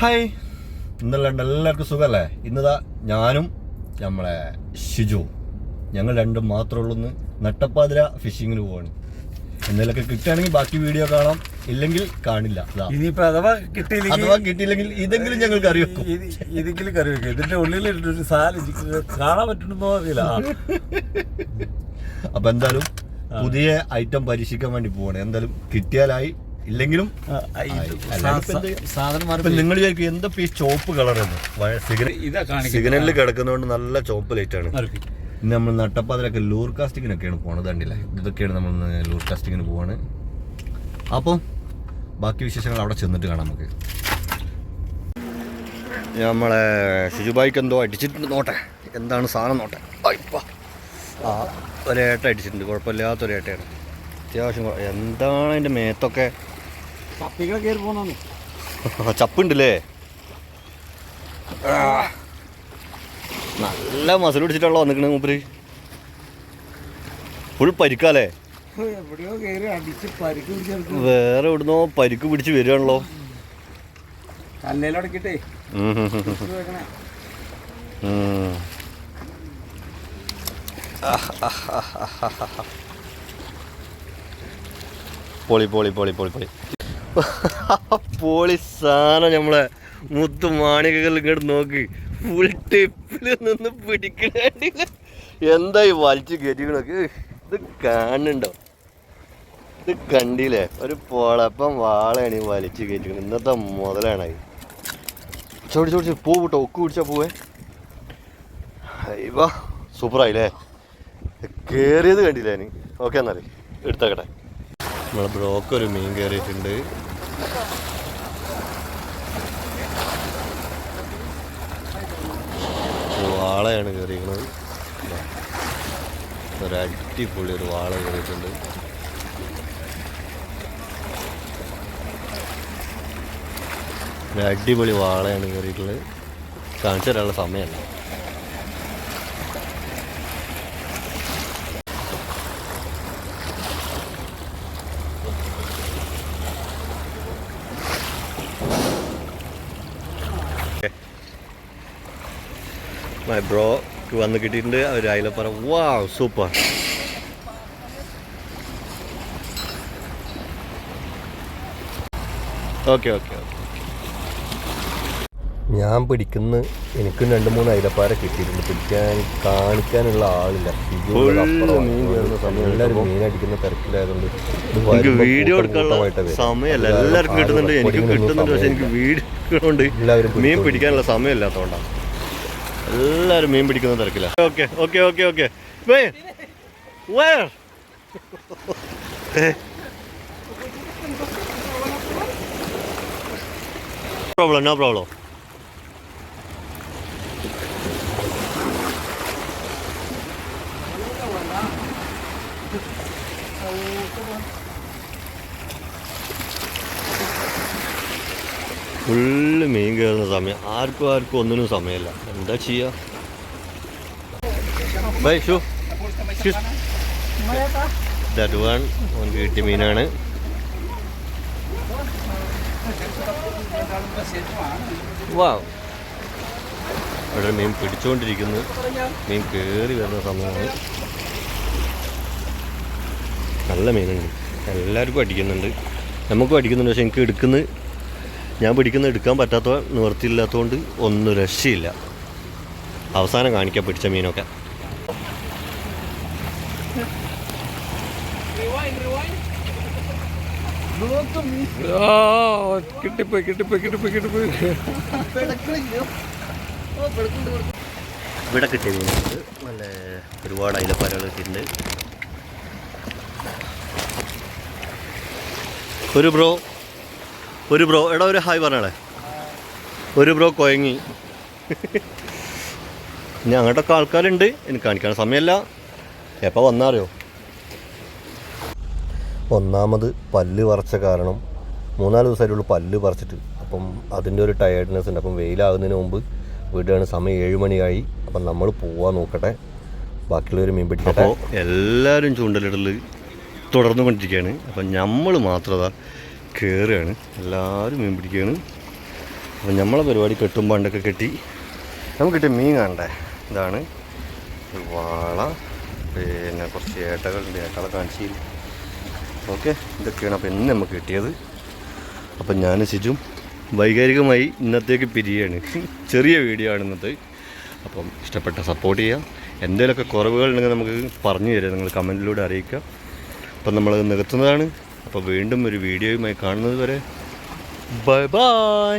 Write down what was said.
Hi ഇന്നല്ലാണ്ട് എല്ലാവർക്കും സുഖമല്ലേ ഇന്നതാ ഞാനും നമ്മളെ ഷിജു. ഞങ്ങൾ രണ്ടും മാത്രമേ ഉള്ളൂ ഇന്ന്. നട്ടപ്പാതിര ഫിഷിങ്ങിന് പോവാണ്. എന്തെങ്കിലുമൊക്കെ കിട്ടുകയാണെങ്കിൽ ബാക്കി വീഡിയോ കാണാം. ഇല്ലെങ്കിൽ കാണില്ല. ഇനിയിപ്പോ അഥവാ കിട്ടിയില്ലെങ്കിൽ അഥവാ കിട്ടിയില്ലെങ്കിൽ ഇതെങ്കിലും ഞങ്ങൾക്ക് കറി വെക്കും. ഇത് ഇതെങ്കിലും കറി വെക്കും. ഇതിന്റെ ഉള്ളിൽ സാധനം കാണാൻ പറ്റുന്നോ അറിയില്ല. അപ്പൊ എന്തായാലും പുതിയ ഐറ്റം പരീക്ഷിക്കാൻ വേണ്ടി പോവാണ്. എന്തായാലും കിട്ടിയാലായി. ഇല്ലെങ്കിലും നിങ്ങൾ വിചാരിക്കും എന്താ ഈ ചോപ്പ് കളർ സിഗ്നലിൽ കിടക്കുന്നതുകൊണ്ട് നല്ല ചോപ്പ് ലൈറ്റ് ആണ്. ഇന്ന് നമ്മൾ നട്ടപ്പാതിലൊക്കെ ലൂർ കാസ്റ്റിങ്ങിനൊക്കെയാണ് പോണത് കണ്ടില്ലേ? ഇതൊക്കെയാണ് നമ്മൾ ലൂർ കാസ്റ്റിങ്ങിന് പോവാണ്. അപ്പോൾ ബാക്കി വിശേഷങ്ങൾ അവിടെ ചെന്നിട്ട് കാണാം നമുക്ക്. നമ്മളെ ഷിജുബായിക്ക് എന്തോ അടിച്ചിട്ടുണ്ട് നോട്ടെ. എന്താണ് സാധനം നോട്ടെ? അയ്യപ്പ. ആ ഒരേട്ട അടിച്ചിട്ടുണ്ട്. കുഴപ്പമില്ലാത്തൊരേട്ടയാണ്. അത്യാവശ്യം എന്താണ് അതിന്റെ മേത്തൊക്കെ? പപ്പികളെ കയറി പോന്നു ചപ്പുണ്ടല്ലേ. നല്ല മസിൽ പിടിച്ചിട്ടുള്ള വന്നിക്കണ മൂപ്പര്. ഫുൾ പരിക്കാലേ വേറെ എവിടുന്നോ പരിക്ക് പിടിച്ച് കല്ലേലടക്കിട്ടേ ഉം. പൊളി പൊളി പൊളി പൊളി പൊളി. പൊളി സാധനം നമ്മളെ മുത്തു മാണികകൾ ഇങ്ങോട്ട് നോക്ക്. ഫുൾ ടിപ്പിൽ നിന്ന് പിടിക്കണില്ല എന്തായി വലിച്ചു കയറ്റിക്കണൊക്കെ ഇത് കാണുന്നുണ്ടോ? ഇത് കണ്ടില്ലേ? ഒരു പോളപ്പം വാളയാണ് ഈ വലിച്ചു കയറ്റിക്കണത്. ഇന്നത്തെ മുതലാണ് ചോടി ചോടിച്ച് പൂ വിട്ടോ ഒക്ക് പിടിച്ചാൽ പോവേ. അയ്യോ സൂപ്പറായില്ലേ? കയറിയത് കണ്ടില്ലേ ഞാൻ ഓക്കെ എന്നാലേ എടുത്തേക്കട്ടെ. നമ്മളെ ബ്ലോക്ക് ഒരു മീൻ കയറിയിട്ടുണ്ട് വാളയാണ് കയറിയിരിക്കുന്നത്. ഒരു അടിപൊളി ഒരു വാള കയറിയിട്ടുണ്ട്. ഒരു അടിപൊളി വാളയാണ് കയറിയിട്ടുള്ളത്. കാണിച്ചു തരാനുള്ള സമയമല്ല. മൈ ബ്രോ വന്ന് കിട്ടിയിട്ടുണ്ട്. അവർ അയിലപ്പറ. വാ സൂപ്പർ ഓക്കെ ഓക്കെ ഓക്കെ ഞാൻ പിടിക്കുന്ന എനിക്കും രണ്ട് മൂന്ന് അയിലപ്പാര കിട്ടിയിട്ടുണ്ട്. പിടിക്കാൻ കാണിക്കാനുള്ള ആളില്ല. എല്ലാവരും മീൻ അടിക്കുന്ന തിരക്കിലായതുകൊണ്ട് വീഡിയോ എടുക്കാനുള്ള സമയമല്ല. എല്ലാവർക്കും കിട്ടുന്നുണ്ട്. എനിക്ക് കിട്ടുന്നുണ്ട്. പക്ഷെ എനിക്ക് വീഡിയോ എല്ലാവരും മീൻ പിടിക്കാനുള്ള സമയമില്ലാത്തതുകൊണ്ടാണ് എല്ലാവരും മീൻ പിടിക്കുന്ന തിരക്കില്ല okay okay okay okay problem no problem full മീൻ കയറുന്ന സമയം. ആർക്കും ആർക്കും ഒന്നിനും സമയമില്ല. എന്താ ചെയ്യാ? By shoe. ദാറ്റ് കിട്ടിയ മീനാണ്. വാ. ഇവിടെ മീൻ പിടിച്ചുകൊണ്ടിരിക്കുന്നു മീൻ കയറി വരുന്ന സമയമാണ്. നല്ല മീനുണ്ട്. എല്ലാവർക്കും അടിക്കുന്നുണ്ട്. നമുക്കും അടിക്കുന്നുണ്ട്. പക്ഷെ എനിക്ക് എടുക്കുന്ന ഞാൻ പിടിക്കുന്ന എടുക്കാൻ പറ്റാത്ത നിവർത്തിയില്ലാത്തതുകൊണ്ട് ഒന്നും രക്ഷയില്ല. അവസാനം കാണിക്കാൻ പിടിച്ച മീനൊക്കെ. ആ കിട്ടിപ്പോയി കിട്ടിപ്പോയി കിട്ടിപ്പോയി കിട്ടിപ്പോയി. ഇവിടെ കിട്ടിയ മീനുണ്ട് നല്ല ഒരുപാട് അയിലപ്പാരകൾ കിട്ടിയിട്ടുണ്ട്. ഒരു ബ്രോ ഒരു ബ്രോ എടാ ഒരു ഹായ് പറഞ്ഞാളെ ഒരു ബ്രോ കൊയങ്ങി. ഇനി അങ്ങോട്ടൊക്കെ ആൾക്കാരുണ്ട് എനിക്ക് കാണിക്കാൻ സമയമല്ല. എപ്പോൾ വന്നാറിയോ? ഒന്നാമത് പല്ല് പറിച്ച കാരണം മൂന്നാൽ ദിവസമായിട്ടുള്ള പല്ല് പറിച്ചിട്ട് അപ്പം അതിന്റെ ഒരു ടയേർഡ്നെസ് ഉണ്ട്. അപ്പം വെയിലാകുന്നതിന് മുമ്പ് വീടാണ് സമയം ഏഴ് മണിയായി. അപ്പം നമ്മൾ പോവാൻ നോക്കട്ടെ. ബാക്കിയുള്ളവർ മീൻ പിടിക്കട്ടെ. അപ്പോൾ എല്ലാവരും ചൂണ്ടലിടൽ തുടർന്നു കൊണ്ടിരിക്കുകയാണ്. അപ്പം നമ്മൾ മാത്രം കയറുകയാണ് എല്ലാവരും മീൻ പിടിക്കുകയാണ്. അപ്പം നമ്മളെ പരിപാടി കെട്ടും പണ്ടൊക്കെ കെട്ടി നമുക്ക് കിട്ടിയ മീൻ കാണണ്ടേ ഇതാണ് വാള പിന്നെ കുറച്ച് ഏട്ടകളുണ്ട്. ഏട്ടകളെ കാണിച്ചില്ല ഓക്കെ ഇതൊക്കെയാണ് അപ്പം ഇന്ന് നമുക്ക് കിട്ടിയത്. അപ്പം ഞാൻ ശിജും വൈകാരികമായി ഇന്നത്തേക്ക് പിരിയാണ് ചെറിയ വീഡിയോ ആണ് ഇന്നത്തെ. അപ്പം ഇഷ്ടപ്പെട്ട സപ്പോർട്ട് ചെയ്യുക. എന്തെങ്കിലുമൊക്കെ കുറവുകൾ ഉണ്ടെങ്കിൽ നമുക്ക് പറഞ്ഞു തരിക. നിങ്ങൾ കമന്റിലൂടെ അറിയിക്കുക. അപ്പം നമ്മൾ നിർത്തുന്നതാണ് അപ്പോൾ വീണ്ടും ഒരു വീഡിയോയുമായി കാണുന്നത് വരെ ബൈ ബൈ